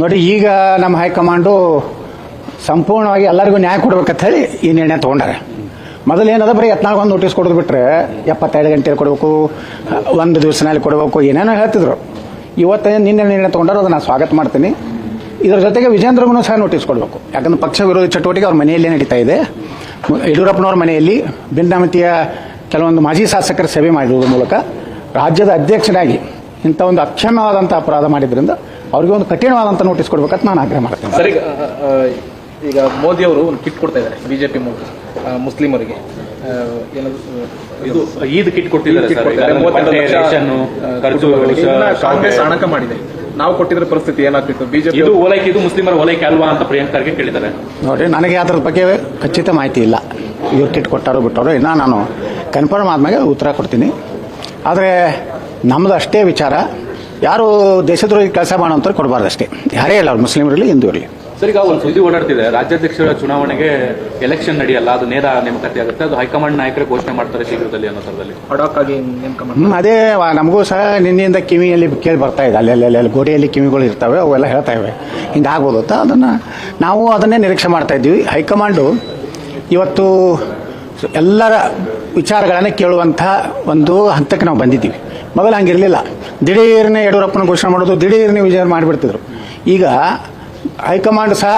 ನೋಡಿ, ಈಗ ನಮ್ಮ ಹೈಕಮಾಂಡು ಸಂಪೂರ್ಣವಾಗಿ ಎಲ್ಲರಿಗೂ ನ್ಯಾಯ ಕೊಡ್ಬೇಕಂತ ಹೇಳಿ ಈ ನಿರ್ಣಯ ತೊಗೊಂಡಾರೆ. ಮೊದಲು ಏನದ, ಬರೀ ಯತ್ನಾಳ್ ಒಂದು ನೋಟಿಸ್ ಕೊಡೋದು ಬಿಟ್ರೆ ಎಪ್ಪತ್ತೈದು ಗಂಟೆಯಲ್ಲಿ ಕೊಡಬೇಕು, ಒಂದು ದಿವಸನಲ್ಲಿ ಕೊಡಬೇಕು, ಏನೇನೋ ಹೇಳ್ತಿದ್ರು. ಇವತ್ತೇ ನಿನ್ನೆ ನಿರ್ಣಯ ತೊಗೊಂಡಾರೆ, ಅದನ್ನು ನಾನು ಸ್ವಾಗತ ಮಾಡ್ತೀನಿ. ಇದರ ಜೊತೆಗೆ ವಿಜೇಂದ್ರಗೂ ಸಹ ನೋಟಿಸ್ ಕೊಡಬೇಕು. ಯಾಕಂದ್ರೆ ಪಕ್ಷ ವಿರೋಧಿ ಚಟುವಟಿಕೆ ಅವ್ರ ಮನೆಯಲ್ಲೇ ನಡೀತಾ ಇದೆ. ಯಡಿಯೂರಪ್ಪನವ್ರ ಮನೆಯಲ್ಲಿ ಭಿನ್ನಮತಿಯ ಕೆಲವೊಂದು ಮಾಜಿ ಶಾಸಕರ ಸೇವೆ ಮಾಡಿರುವುದರ ಮೂಲಕ ರಾಜ್ಯದ ಅಧ್ಯಕ್ಷರಾಗಿ ಇಂಥ ಒಂದು ಅಕ್ಷಮ್ಯವಾದಂಥ ಅಪರಾಧ ಮಾಡಿದ್ರಿಂದ ಅವ್ರಿಗೆ ಒಂದು ಕಠಿಣವಾದಂಥ ನೋಟಿಸ್ ಕೊಡ್ಬೇಕಂತ ನಾನು ಆಗ್ರಹ ಮಾಡ್ತೇನೆ. ಸರಿ ಈಗ ಮೋದಿ ಅವರು ಒಂದು ಕಿಟ್ ಕೊಡ್ತಾ ಇದ್ದಾರೆ ಬಿಜೆಪಿ ಮುಸ್ಲಿಮರಿಗೆ ಏನದು ಆ, ಇದು ಈದ್ ಕಿಟ್ ಕೊಟ್ಟಿದ್ದಾರೆ. ಕಾಂಗ್ರೆಸ್ ಅಣಕ ಮಾಡಿದೆ. ನಾವು ಕೊಟ್ಟಿದ್ರೆ ಪರಿಸ್ಥಿತಿ ಏನಾಗ್ತಿತ್ತು? ಬಿಜೆಪಿ ಇದು ಓಲೈಕೆ ಇದು ಮುಸ್ಲಿಮರ ಓಲೈಕೆ ಅಲ್ವಾ ಅಂತ ಪ್ರಿಯಾಂಕ್ ಖರ್ಗೆ ಕೇಳಿದ್ದಾರೆ. ನೋಡ್ರಿ ನನಗೆ ಅದ್ರ ಬಗ್ಗೆ ಖಚಿತ ಮಾಹಿತಿ ಇಲ್ಲ. ಇವ್ರು ಕಿಟ್ ಕೊಟ್ಟಾರೋ ಬಿಟ್ಟಾರೋ ಇನ್ನ ನಾನು ಕನ್ಫರ್ಮ್ ಆದ್ಮೇಲೆ ಉತ್ತರ ಕೊಡ್ತೀನಿ. ಆದರೆ ನಮ್ದು ಅಷ್ಟೇ ವಿಚಾರ. ಯಾರು ದೇಶದ್ರೋಹಿ ಕೆಲಸ ಮಾಡೋಂಥವ್ರು ಕೊಡಬಾರ್ದು ಅಷ್ಟೇ ಯಾರೇ ಇಲ್ಲ ಅವ್ರು ಮುಸ್ಲಿಮ್ ಇರಲಿ ಹಿಂದೂ ಇರಲಿ ಸರ್ ಈಗ ಒಂದು ಸುದ್ದಿ ಓಡಾಡ್ತಿದೆ. ರಾಜ್ಯಾಧ್ಯಕ್ಷರ ಚುನಾವಣೆಗೆ ಎಲೆಕ್ಷನ್ ನಡೆಯಲ್ಲ ಅದು ನೇರ ನೇಮಕಾತಿ ಆಗುತ್ತೆ. ಅದು ಹೈಕಮಾಂಡ್ ನಾಯಕರೇ ಘೋಷಣೆ ಮಾಡ್ತಾರೆ ಶೀಘ್ರದಲ್ಲಿ ಅನ್ನೋ ಥರದಲ್ಲಿ. ಅಡಾಕ್ ಆಗಿ ನೇಮಕ ಮಾಡಿ ಹ್ಮ್, ಅದೇ ವ- ನಮಗೂ ಸಹ ನಿನ್ನೆಯಿಂದ ಕಿವಿಯಲ್ಲಿ ಕೇಳಿ ಬರ್ತಾ ಇದೆ. ಅಲ್ಲಿ ಅಲ್ಲಿ ಅಲ್ಲಿ ಗೋಡೆಯಲ್ಲಿ ಕಿವಿಗಳು ಇರ್ತವೆ ಅವೆಲ್ಲ ಹೇಳ್ತಾ ಇವೆ. ಹಿಂಗಾಗ್ಬೋದು ಅಂತ. ಅದನ್ನು ನಾವು ಅದನ್ನೇ ನಿರೀಕ್ಷೆ ಮಾಡ್ತಾ ಇದ್ದೀವಿ. ಹೈಕಮಾಂಡು ಇವತ್ತು ಎಲ್ಲರ ವಿಚಾರಗಳನ್ನು ಕೇಳುವಂಥ ಒಂದು ಹಂತಕ್ಕೆ ನಾವು ಬಂದಿದ್ದೀವಿ. ಮೊದಲು ಹಂಗಿರಲಿಲ್ಲ. ದಿಢೀರ್ನೆ ಯಡಿಯೂರಪ್ಪನ ಘೋಷಣೆ ಮಾಡೋದು ದಿಢೀರ್ನೇ ವಿಜಯ ಮಾಡಿಬಿಡ್ತಿದ್ರು. ಈಗ ಹೈಕಮಾಂಡ್ ಸಹ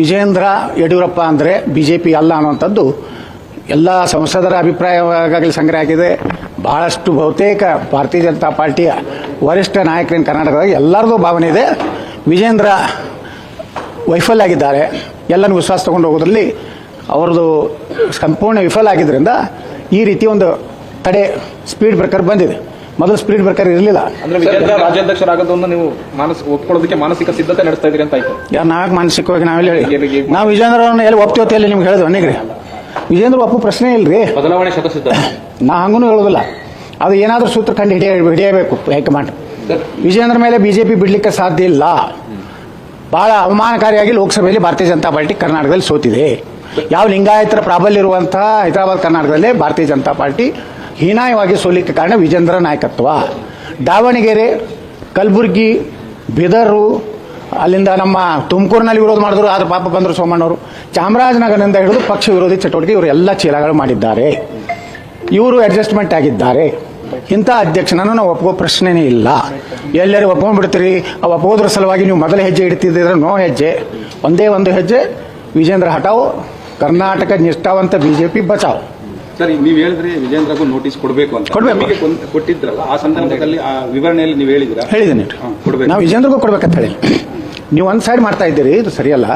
ವಿಜೇಂದ್ರ ಯಡಿಯೂರಪ್ಪ ಅಂದರೆ ಬಿ ಜೆ ಪಿ ಅಲ್ಲ ಅನ್ನುವಂಥದ್ದು ಎಲ್ಲ ಸಂಸದರ ಅಭಿಪ್ರಾಯವಾಗಲಿ ಸಂಗ್ರಹ ಆಗಿದೆ. ಬಹಳಷ್ಟು ಬಹುತೇಕ ಭಾರತೀಯ ಜನತಾ ಪಾರ್ಟಿಯ ವರಿಷ್ಠ ನಾಯಕರಿನ ಕರ್ನಾಟಕದಾಗ ಎಲ್ಲರದು ಭಾವನೆ ಇದೆ. ವಿಜೇಂದ್ರ ವೈಫಲ್ಯ ಆಗಿದ್ದಾರೆ. ಎಲ್ಲನೂ ವಿಶ್ವಾಸ ತಗೊಂಡು ಹೋಗೋದ್ರಲ್ಲಿ ಅವ್ರದ್ದು ಸಂಪೂರ್ಣ ವಿಫಲ ಆಗಿದ್ದರಿಂದ ಈ ರೀತಿ ಒಂದು ತಡೆ ಸ್ಪೀಡ್ ಬ್ರೇಕರ್ ಬಂದಿದೆ. ಮೊದಲು ಸ್ಪೀಡ್ ಬ್ರೇಕರ್ ಇರಲಿಲ್ಲ. ಅಂದ್ರೆ ವಿಜೇಂದ್ರ ರಾಜ್ಯಾಧ್ಯಕ್ಷರಾಗೋದನ್ನ ನೀವು ಮಾನಸ ಒಪ್ಕೊಳ್ಳೋದಕ್ಕೆ ಮಾನಸಿಕ ಸಿದ್ಧತೆ ನಡೆಸ್ತಾ ಇದ್ರಿ ಅಂತ ಆಯ್ತು. ಯಾರು ನಾಲ್ಕು ಮಾನಸಿಕವಾಗಿ ನಾವೆಲ್ಲ ಹೇಳಿ? ನಾವು ವಿಜೇಂದ್ರ ಅವ್ರನ್ನ ಎಲ್ಲಿ ಒಪ್ತೀವತ್ತೆ ಎಲ್ಲಿ ನಿಮ್ಗೆ ಹೇಳಿದ್ವಿ ಅನ್ನಿಗ್ರಿ. ವಿಜೇಂದ್ರ ಒಪ್ಪು ಪ್ರಶ್ನೆ ಇಲ್ರಿ. ಬದಲಾವಣೆ ಶತಸಿದ್ಧ. ನಾ ಹಂಗೂ ಹೇಳೋದಿಲ್ಲ. ಅದು ಏನಾದರೂ ಸೂತ್ರ ಕಂಡು ಹಿಡಿಯ ಹಿಡಿಯಬೇಕು ಹೈಕಮಾಂಡ್ ವಿಜೇಂದ್ರ ಮೇಲೆ ಬಿಜೆಪಿ ಬಿಡಲಿಕ್ಕೆ ಸಾಧ್ಯ ಇಲ್ಲ. ಬಹಳ ಅವಮಾನಕಾರಿಯಾಗಿ ಲೋಕಸಭೆಯಲ್ಲಿ ಭಾರತೀಯ ಜನತಾ ಪಾರ್ಟಿ ಕರ್ನಾಟಕದಲ್ಲಿ ಸೋತಿದೆ. ಯಾವ ಲಿಂಗಾಯತರ ಪ್ರಾಬಲ್ಯ ಇರುವಂತಹ ಹೈದರಾಬಾದ್ ಕರ್ನಾಟಕದಲ್ಲಿ ಭಾರತೀಯ ಜನತಾ ಪಾರ್ಟಿ ಹೀನಾಯವಾಗಿ ಸೋಲಿಕ್ಕೆ ಕಾರಣ ವಿಜೇಂದ್ರ ನಾಯಕತ್ವ. ದಾವಣಗೆರೆ, ಕಲಬುರಗಿ, ಬಿದರು, ಅಲ್ಲಿಂದ ನಮ್ಮ ತುಮಕೂರಿನಲ್ಲಿ ವಿರೋಧ ಮಾಡಿದ್ರು, ಆದ್ರೆ ಪಾಪ ಬಂದರು ಸೋಮಣ್ಣವರು. ಚಾಮರಾಜನಗರದಿಂದ ಹಿಡಿದು ಪಕ್ಷ ವಿರೋಧಿ ಚಟುವಟಿಕೆ ಇವರು ಎಲ್ಲ ಚೀಲಗಳು ಮಾಡಿದ್ದಾರೆ. ಇವರು ಅಡ್ಜಸ್ಟ್ಮೆಂಟ್ ಆಗಿದ್ದಾರೆ. ಇಂಥ ಅಧ್ಯಕ್ಷನನ್ನು ನಾವು ಒಪ್ಪೋ ಪ್ರಶ್ನೆನೇ ಇಲ್ಲ. ಎಲ್ಲರೂ ಒಪ್ಕೊಂಡ್ಬಿಡ್ತೀರಿ. ಅವು ಒಪ್ಪೋದ್ರ ಸಲುವಾಗಿ ನೀವು ಮೊದಲ ಹೆಜ್ಜೆ ಇಡ್ತಿದ್ರೆ ನೋ ಹೆಜ್ಜೆ. ಒಂದೇ ಒಂದು ಹೆಜ್ಜೆ. ವಿಜೇಂದ್ರ ಹಟಾವ್ ಕರ್ನಾಟಕ ನಿಷ್ಠಾವಂತ ಬಿಜೆಪಿ ಬಚಾವ್. ಸರ್ ನೀವು ಹೇಳಿದ್ರಿ ವಿಜೇಂದ್ರಗೂ ನೋಟಿಸ್ ಕೊಡಬೇಕು ಅಂತ. ಕೊಡ್ಬೇಕು. ನಮಗೆ ಕೊನ್- ಕೊಟ್ಟಿದ್ರಲ್ಲ ಆ ಸಂದರ್ಭದಲ್ಲಿ ಆ ವಿವರಣೆಯಲ್ಲಿ ನೀವು ಹೇಳಿದ್ರ ಹೇಳಿದ್ದೀನಿ. ಕೊಡ್ಬೇಕು. ನಾವು ವಿಜೇಂದ್ರಗೂ ಕೊಡ್ಬೇಕಂತ ಹೇಳಿ. ನೀವು ಒಂದು ಸೈಡ್ ಮಾಡ್ತಾ ಇದ್ದೀರಿ ಇದು ಸರಿಯಲ್ಲ.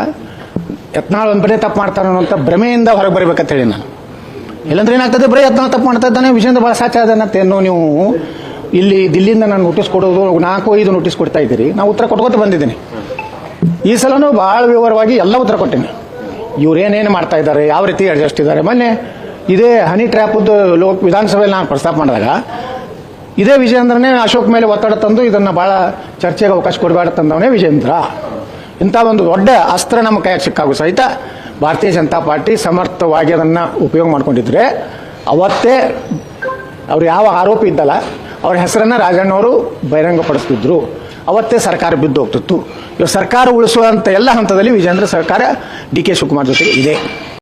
ಯತ್ನಾಳ್ ಒಂದು ಬರೀ ತಪ್ಪು ಮಾಡ್ತಾನೆ ಅನ್ನೋಂಥ ಭ್ರಮೆಯಿಂದ ಹೊರಗೆ ಬರಬೇಕಂತ ಹೇಳಿ ನಾನು. ಇಲ್ಲಾಂದ್ರೆ ಏನಾಗ್ತದೆ? ಬರೀ ಯತ್ನಾಳ್ ತಪ್ಪು ಮಾಡ್ತಾ ಇದ್ದಾನೆ ವಿಜೇಂದ್ರ ಭಾಳ ಸಾಚ ಅದನ್ನತ್ತೇನು ನೀವು ಇಲ್ಲಿ ದಿಲ್ಲಿಯಿಂದ ನಾನು ನೋಟಿಸ್ ಕೊಡೋದು ನಾಲ್ಕು ಐದು ನೋಟಿಸ್ ಕೊಡ್ತಾ ಇದ್ದೀರಿ. ನಾವು ಉತ್ತರ ಕೊಟ್ಕೊತ ಬಂದಿದ್ದೀನಿ. ಈ ಸಲನೂ ಭಾಳ ವಿವರವಾಗಿ ಎಲ್ಲ ಉತ್ತರ ಕೊಟ್ಟೀನಿ. ಇವ್ರೇನೇನು ಮಾಡ್ತಾ ಇದ್ದಾರೆ ಯಾವ ರೀತಿ ಅಡ್ಜಸ್ಟ್ ಇದ್ದಾರೆ ಮೊನ್ನೆ ಇದೇ ಹನಿ ಟ್ರ್ಯಾಪದ್ದು ಲೋಕ ವಿಧಾನಸಭೆಯಲ್ಲಿ ನಾನು ಪ್ರಸ್ತಾಪ ಮಾಡಿದಾಗ, ಇದೇ ವಿಜಯೇಂದ್ರನೇ ಅಶೋಕ್ ಮೇಲೆ ಒತ್ತಡ ತಂದು ಇದನ್ನ ಬಹಳ ಚರ್ಚೆಗೆ ಅವಕಾಶ ಕೊಡಬೇಡ ತಂದವನೇ ವಿಜಯೇಂದ್ರ. ಇಂಥ ಒಂದು ದೊಡ್ಡ ಅಸ್ತ್ರ ನಮ್ಮ ಕೈಯಾಗ ಸಿಕ್ಕಾಗೂ ಸಹಿತ ಭಾರತೀಯ ಜನತಾ ಪಾರ್ಟಿ ಸಮರ್ಥವಾಗಿ ಅದನ್ನ ಉಪಯೋಗ ಮಾಡ್ಕೊಂಡಿದ್ರೆ, ಅವತ್ತೇ ಅವ್ರು ಯಾವ ಆರೋಪಿ ಇದ್ದಲ್ಲ, ಅವ್ರ ಹೆಸರನ್ನ ರಾಜಣ್ಣವರು ಬಹಿರಂಗಪಡಿಸ್ತಿದ್ರು. ಅವತ್ತೇ ಸರ್ಕಾರ ಬಿದ್ದು ಹೋಗ್ತಿತ್ತು. ಇವಾಗ ಸರ್ಕಾರ ಉಳಿಸುವಂಥ ಎಲ್ಲ ಹಂತದಲ್ಲಿ ವಿಜೇಂದ್ರ ಸರ್ಕಾರ ಡಿ ಕೆ ಶಿವಕುಮಾರ್ ಜೊತೆಗೆ ಇದೆ.